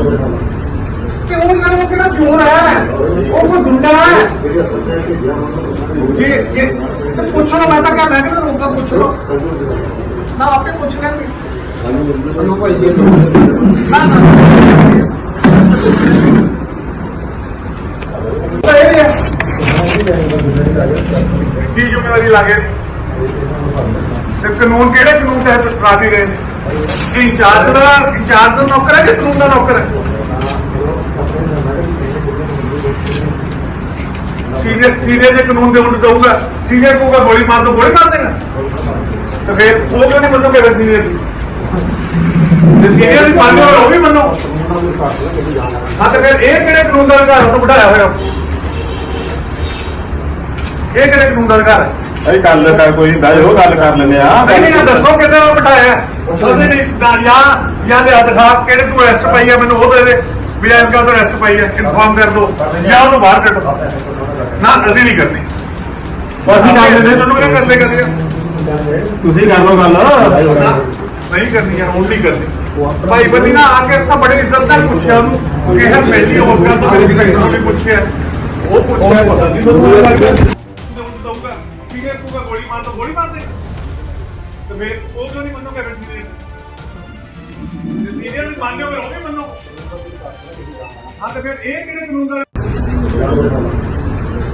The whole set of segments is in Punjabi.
ਤੇ ਉਹ ਨਾਲ ਉਹ ਕਿਹੜਾ ਚੋਰ ਹੈ ਉਹ ਕੋਈ ਗੁੰਡਾ ਹੈ ਜੀ ਜੀ ਤੇ ਪੁੱਛੋ ਨਾ ਮੈਂ ਤਾਂ ਕਿਹਾ ਮੈਂ ਕਿਹੜਾ ਰੋਕਦਾ ਪੁੱਛ ਲਓ ਨਾ ਆਪੇ ਪੁੱਛ ਲੈਣਗੇ ਨਾ ਨਾ ਤਾਂ ਇਹ ਹੈ ਕੀ ਜ਼ਿੰਮੇਵਾਰੀ ਲਾਗੇ ਤੇ ਇੰਚਾਰਜ ਦਾ ਇੰਚਾਰਜ ਦਾ ਨੌਕਰ ਹੈ ਕਿ ਕਾਨੂੰਨ ਦਾ ਨੌਕਰ ਹੈ? ਸੀਨੀਅਰ ਸੀਨੀਅਰ ਦੇ ਕਾਨੂੰਨ ਦੇ ਉਲਟ ਦਊਗਾ ਸੀਨੀਅਰ ਕਹੂਗਾ, ਗੋਲੀ ਮਾਰ ਦੋ, ਗੋਲੀ ਮਾਰ ਦੇਗਾ ਤੇ ਫਿਰ ਉਹ ਕਿਉਂ ਨਹੀਂ ਮੰਨੋ ਫਿਰ ਸੀਨੀਅਰ ਦੀ ਜੇ ਸੀਨੀਅਰ ਦੀ ਮੰਨੋ ਉਹ ਵੀ ਮੰਨੋ। ਹਾਂ, ਤੇ ਫਿਰ ਇਹ ਕਿਹੜੇ ਕਾਨੂੰਨ ਦਾ ਅਧਿਕਾਰ ਤੋਂ ਬਿਠਾਇਆ ਹੋਇਆ। ਇਹ ਕਿਹੜੇ ਕਾਨੂੰਨ ਦਾ ਅਧਿਕਾਰ ਹੈ ਗੱਲ ਕਰ ਕੋਈ ਗੱਲ ਕਰ ਲੈਂਦੇ ਆ ਨਹੀਂ ਨਹੀਂ ਇਹ ਦੱਸੋ ਉਹ ਬਿਠਾਇਆ? ਉਹਦੇ ਨਹੀਂ ਨਾ ਜਾਂ। ਜਾਂ ਦੇ ਦਿਖਾ ਕਿਹੜੇ ਤੂੰ ਪਈ ਹੈ ਮੈਨੂੰ ਉਹ ਦੇ ਦੇ। ਵੀ ਇਸ ਗੱਲ ਤੋਂ ਪਈ ਹੈ ਇਨਫਾਰਮ ਕਰ ਦੋ। ਜਾਂ ਉਹਨੂੰ ਬਾਹਰ ਕੱਢੋ। ਨਾ ਅਸੀਂ ਨਹੀਂ ਕਰਨੀ। ਅਸੀਂ ਤੁਹਾਨੂੰ ਕਿਹੜਾ ਕਰਦੇ ਕਰਦੇ ਆ? ਤੁਸੀਂ ਕਰ ਲਓ ਗੱਲ। ਨਾ, ਨਹੀਂ ਕਰਨੀ ਯਾਰ ਨਹੀਂ ਕਰਨੀ। ਭਾਈ ਬੰਦੀ ਨਾ ਆ ਕੇ ਇਸ ਤਾਂ ਬੜੀ ਇੱਜ਼ਤ ਨਾਲ ਪੁੱਛਿਆ ਉਹਨੂੰ। ਕਿ ਇਹ ਪਹਿਲੀ ਉਸ ਗੱਲ ਤੋਂ ਮੇਰੀ ਵੀ ਪੁੱਛਿਆ। ਉਹ ਪੁੱਛਿਆ। ਪਤਾ ਨਹੀਂ ਠੀਕ ਹੈ ਤੂੰ ਗੋਲੀ ਮਾਰ ਦੋ ਗੋਲੀ ਮਾਰ ਦੇ। ਤੇ ਫਿਰ ਉਹ ਕਿਉਂ ਨਹੀਂ ਮੰਨੋਗੇ ਫਿਰ ਸੀਨੀਅਰ ਜੇ ਸੀਨੀਅਰ ਵੀ ਮੰਨਿਓ ਉਹ ਵੀ ਮੰਨੋ। ਹਾਂ ਤੇ ਫਿਰ ਇਹ ਕਿਹੜੇ ਕਾਨੂੰਨ ਦਾ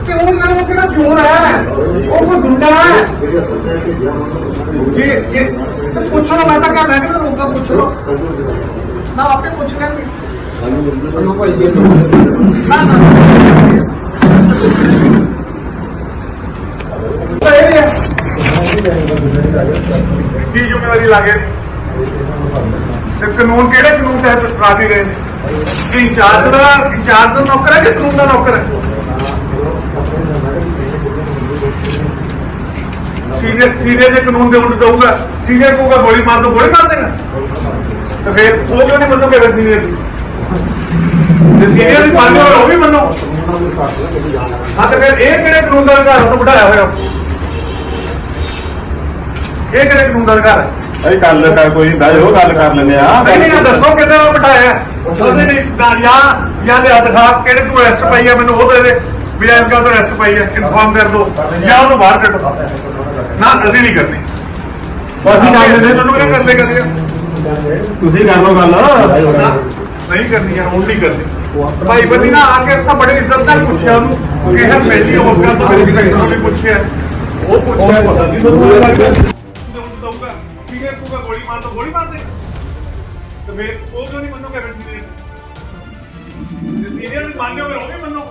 ਤੇ ਉਹ ਨਾਲ ਉਹ ਕਿਹੜਾ ਚੋਰ ਹੈ? ਉਹ ਕੋਈ ਗੁੰਡਾ ਹੈ? ਜੀ ਜੀ ਪੁੱਛੋ ਨਾ ਮੈਂ ਤਾਂ ਕਿਹਾ ਮੈਂ ਕਿਹੜਾ ਰੋਕਦਾ ਪੁੱਛ ਲਓ ਨਾ ਆਪੇ ਪੁੱਛ ਲੈਣਗੇ। ਨਾ ਨਾ ਤਾਂ ਇਹ ਹੈ ਕੀ ਜ਼ਿੰਮੇਵਾਰੀ ਲਾਗੇ ਤੇ ਕਾਨੂੰਨ ਕਿਹੜੇ ਕਾਨੂੰਨ ਤਹਿਤ ਰਾਜੀ ਰਹੇ ਕੀ ਇੰਚਾਰਜ ਦਾ ਇੰਚਾਰਜ ਦਾ ਨੌਕਰ ਹੈ ਕਿ ਕਾਨੂੰਨ ਦਾ ਨੌਕਰ ਹੈ? ਸੀਨੀਅਰ ਸੀਨੀਅਰ ਦੇ ਕਾਨੂੰਨ ਦੇ ਉਲਟ ਦਊਗਾ, ਸੀਨੀਅਰ ਕਹੂਗਾ ਗੋਲੀ ਮਾਰ ਦੋ, ਗੋਲੀ ਮਾਰ ਦੇਗਾ ਤੇ ਫਿਰ ਉਹ ਕਿਉਂ ਨਹੀਂ ਮੰਨੋਗੇ ਫਿਰ ਸੀਨੀਅਰ ਦੀ? ਜੇ ਸੀਨੀਅਰ ਦੀ ਮੰਨੋ ਉਹ ਵੀ ਮੰਨੋ। ਹਾਂ, ਤੇ ਫਿਰ ਇਹ ਕਿਹੜੇ ਕਾਨੂੰਨ ਦਾ ਅਧਿਕਾਰ ਤੋਂ ਵਧਾਇਆ ਹੋਇਆ। ਇਹ ਕਿਹੜੇ ਕਾਨੂੰਨ ਦਾ ਅਧਿਕਾਰ ਹੈ? ਅਸੀਂ ਗੱਲ ਕਰ ਕੋਈ ਜਾਓ ਗੱਲ ਕਰ ਲੈਂਦੇ ਆ ਨਹੀਂ ਨਹੀਂ ਇਹ ਦੱਸੋ ਕਿੱਥੇ ਉਹ ਬਿਠਾਇਆ ਉਹਦੇ ਨਹੀਂ ਨਾ ਜਾਂ ਜਾਂ ਦੇ ਦਿਖਾ ਕਿਹੜੇ ਤੂੰ ਅਰੈਸਟ ਪਈ ਹੈ ਮੈਨੂੰ ਉਹ ਦੇ ਦੇ। ਵੀ ਇਸ ਗੱਲ ਤੋਂ ਅਰੈਸਟ ਪਈ ਹੈ? ਇਨਫਾਰਮ ਕਰ ਦੋ ਜਾਂ ਉਹਨੂੰ ਬਾਹਰ ਕੱਢੋ। ਨਾ ਅਸੀਂ ਨਹੀਂ ਕਰਨੀ। ਅਸੀਂ ਕਰ ਲੈਂਦੇ। ਤੁਹਾਨੂੰ ਕਿਹੜਾ ਕਰਦੇ ਕਰਦੇ? ਤੁਸੀਂ ਕਰ ਲਓ ਗੱਲ। ਨਹੀਂ ਕਰਨੀ ਯਾਰ ਨਹੀਂ ਕਰਨੀ। ਭਾਈ ਬੰਦੀ ਨਾ ਆ ਕੇ ਇਸ ਤਾਂ ਬੜੀ ਇੱਜ਼ਤ ਨਾਲ ਪੁੱਛਿਆ ਉਹਨੂੰ। ਕਿ ਪਹਿਲੀ ਉਸ ਗੱਲ ਤੋਂ ਮੇਰੀ ਵੀ ਪੁੱਛਿਆ। ਉਹ ਪੁੱਛਿਆ। ਪਤਾ ਨਹੀਂ। ਤੁਹਾਨੂੰ ਇਹ ਲੱਗਦਾ ਦਊਗਾ ਠੀਕ ਹੈ ਤੂੰ ਗੋਲੀ ਮਾਰ ਦੋ ਗੋਲੀ ਮਾਰ ਦੇ। ਤੇ ਫਿਰ ਉਹ ਕਿਉਂ ਨਹੀਂ ਮੰਨੋਗੇ ਫਿਰ ਸੀਨੀਅਰ ਜੇ ਸੀਨੀਅਰ ਵੀ ਮੰਨਿਓ ਫਿਰ ਉਹ ਵੀ ਮੰਨੋ।